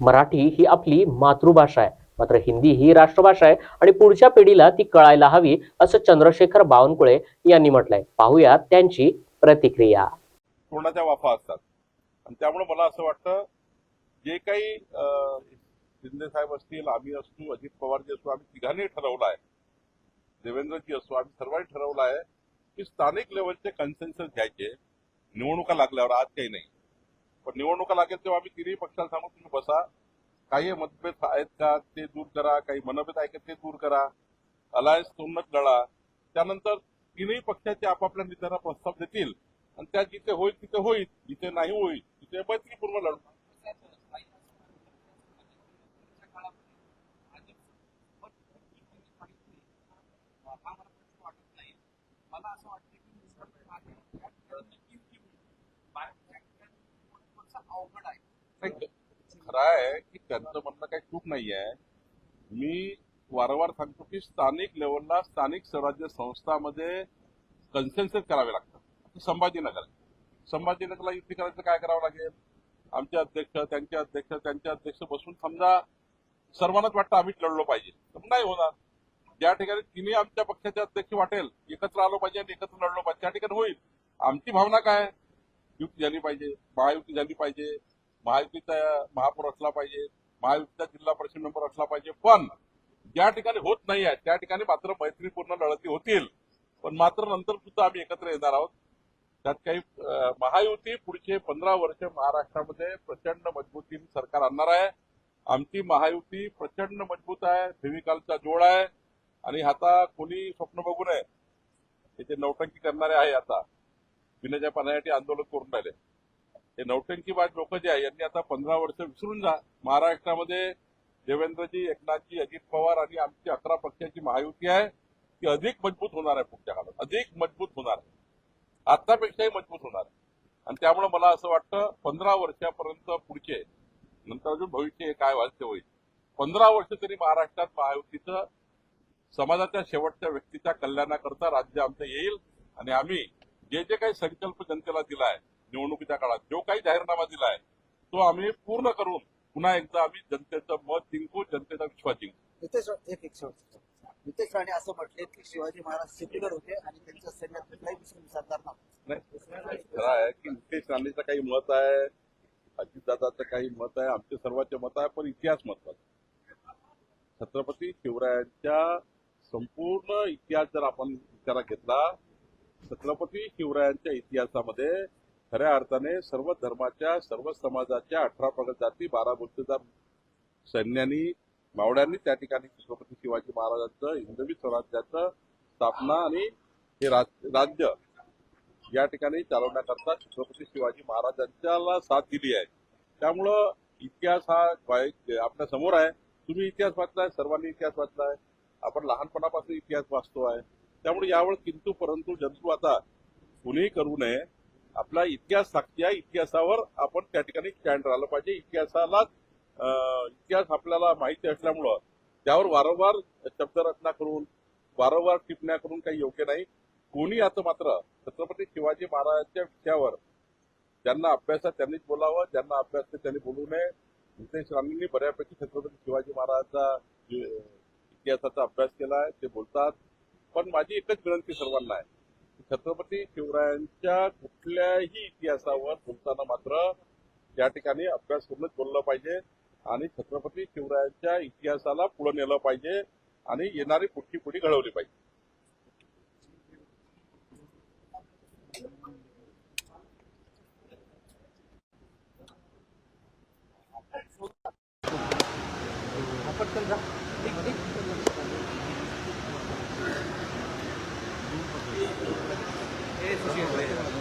मराठी ही आपली मातृभाषा आहे. मात्र हिंदी ही राष्ट्रभाषा आहे आणि पुढच्या पिढीला ती कळायला हवी असं चंद्रशेखर बावनकुळे यांनी म्हटलंय. पाहूया त्यांची प्रतिक्रिया. तोंडाच्या वाफा असतात? आणि त्यामुळे मला असं वाटतं जे काही शिंदे साहेब असतील आम्ही असू अजित पवारजी असू आम्ही तिघांनी ठरवलं आहे. देवेंद्रजी असो आम्ही सर्वांनी ठरवलं आहे की स्थानिक लेवलचे कन्सेन्सस घ्यायचे. निवडणुका लागल्यावर आज काही नाही. पण निवडणुका लागेल तेव्हा आम्ही तिन्ही पक्षाला सांगू तुम्ही बसा. काही मतभेद आहेत का? ते दूर करा. काही मनभेद आहे का? ते दूर करा. अलायन्स तोंडच लढा. त्यानंतर तिन्ही पक्षाचे आपापल्या नेत्यांना प्रस्ताव देतील. आणि त्या जिथे होईल तिथे होईल. जिथे नाही होईल तिथे मैत्रीपूर्ण लढणार मला असं वाटतं की निष्पक्ष आहे. नक्की की थोडंसं अवघड आहे नाही, काय आहे की त्यांचं म्हणणं काही चूक नाही आहे मी वारंवार सांगतो की स्थानिक लेवलला स्थानिक स्वराज्य संस्थामध्ये कन्सेन्सेस करावे लागतात संभाजीनगर. संभाजीनगरला युती करायचं काय करावं लागेल? आमचे अध्यक्ष त्यांचे अध्यक्ष त्यांचे अध्यक्ष बसून समजा सर्वांनाच वाटतं आम्हीच लढलो पाहिजे. तर नाही होणार. ज्या ठिकाणी तिन्ही आमच्या पक्षाचे अध्यक्ष वाटेल एकत्र आलो पाहिजे आणि एकत्र लढलो पाहिजे त्या ठिकाणी होईल. आमची भावना काय युती झाली पाहिजे महायुती झाली पाहिजे महायुतीचा महापौर असला पाहिजे महायुतीचा जिल्हा परिषद मेंबर असला पाहिजे. पण ज्या ठिकाणी होत नाही आहे त्या ठिकाणी मात्र मैत्रीपूर्ण लढती होतील. पण मात्र नंतर सुद्धा आम्ही एकत्र येणार आहोत. त्यात काही महायुती पुढचे पंधरा वर्ष महाराष्ट्रामध्ये प्रचंड मजबूतीने सरकार आणणार आहे. आमची महायुती प्रचंड मजबूत आहे फेविकालचा जोड आहे. आणि आता कोणी स्वप्न बघू नये. हे जे नौटंकी करणारे आहे आता. पिण्याच्या पाण्यासाठी आंदोलन करून राहिले. हे नौटंकीबाज लोक जे आहे यांनी आता पंधरा वर्ष विसरून जा. महाराष्ट्रामध्ये देवेंद्रजी एकनाथजी अजित पवार आणि आमची अकरा पक्षाची महायुती आहे ती अधिक मजबूत होणार आहे पुढच्या काळात. अधिक मजबूत होणार आहे. आतापेक्षाही मजबूत होणार आहे. आणि त्यामुळे मला असं वाटतं पंधरा वर्षापर्यंत पुढचे नंतर अजून भविष्य हे काय व्हायचं होईल. पंधरा वर्ष तरी महाराष्ट्रात महायुतीचं समाजाच्या शेवटच्या व्यक्तीच्या कल्याणाकरता राज्य आमचं येईल. आणि आम्ही जे जे काही संकल्प जनतेला दिलाय निवडणुकीच्या काळात जो काही जाहीरनामा दिलाय तो आम्ही पूर्ण करून पुन्हा एकदा आम्ही जनतेचं मत जिंकू जनतेचा विश्वास जिंकू. नितेश एक नितेश राणे असं म्हटले की शिवाजी महाराज सेक्युलर होते आणि त्यांच्या सैन्यात कुठलाही सरदार नव्हता. नाही खरं आहे की नितेश राणेचं काही मत आहे अजितदादाचं काही मत आहे आमचे सर्वांचे मत आहे पण इतिहास महत्त्वाचा आहे. छत्रपती शिवरायांच्या संपूर्ण इतिहास जर आपण विचारात घेतला छत्रपती शिवरायांच्या इतिहासामध्ये खऱ्या अर्थाने सर्व धर्माच्या सर्व समाजाच्या अठरा प्रगत जाती बारा गुप्तदार सैन्यांनी मावळ्यांनी त्या ठिकाणी छत्रपती शिवाजी महाराजांचं हिंदवी स्वराज्याचं स्थापना आणि हे राज- राज्य या ठिकाणी चालवण्याकरता छत्रपती शिवाजी महाराजांच्याला साथ दिली आहे. त्यामुळं इतिहास हा आपल्यासमोर आहे. तुम्ही इतिहास वाचलाय सर्वांनी इतिहास वाचलाय. आपण लहानपणापासून इतिहास वाचतो आहे. त्यामुळे यावेळी किंतू परंतु जंतू आता कुणीही करू नये. आपला इतिहास साक्षी आहे इतिहासावर आपण त्या ठिकाणी स्टँड राहिलं पाहिजे. इतिहासाला अं, इतिहास आपल्याला माहिती असल्यामुळं त्यावर वारंवार शब्दरचना करून वारंवार टिप्पण्या करून काही योग्य नाही. कोणी आता मात्र छत्रपती शिवाजी महाराजांच्या विषयावर ज्यांना अभ्यास आहे त्यांनीच बोलावं. ज्यांना अभ्यास त्यांनी बोलू नये. नितेश राणेंनी बऱ्यापैकी छत्रपती शिवाजी महाराजांचा इतिहासाचा अभ्यास केला आहे ते बोलतात. पण माझी एकच विनंती सर्वांना आहे. छत्रपती शिवरायांच्या कुठल्याही इतिहासावर बोलताना मात्र त्या ठिकाणी अभ्यास करूनच बोललं पाहिजे आणि छत्रपती शिवरायांच्या इतिहासाला पुढे नेलं पाहिजे आणि येणारी पुढची पुढी घडवली पाहिजे. Esse dia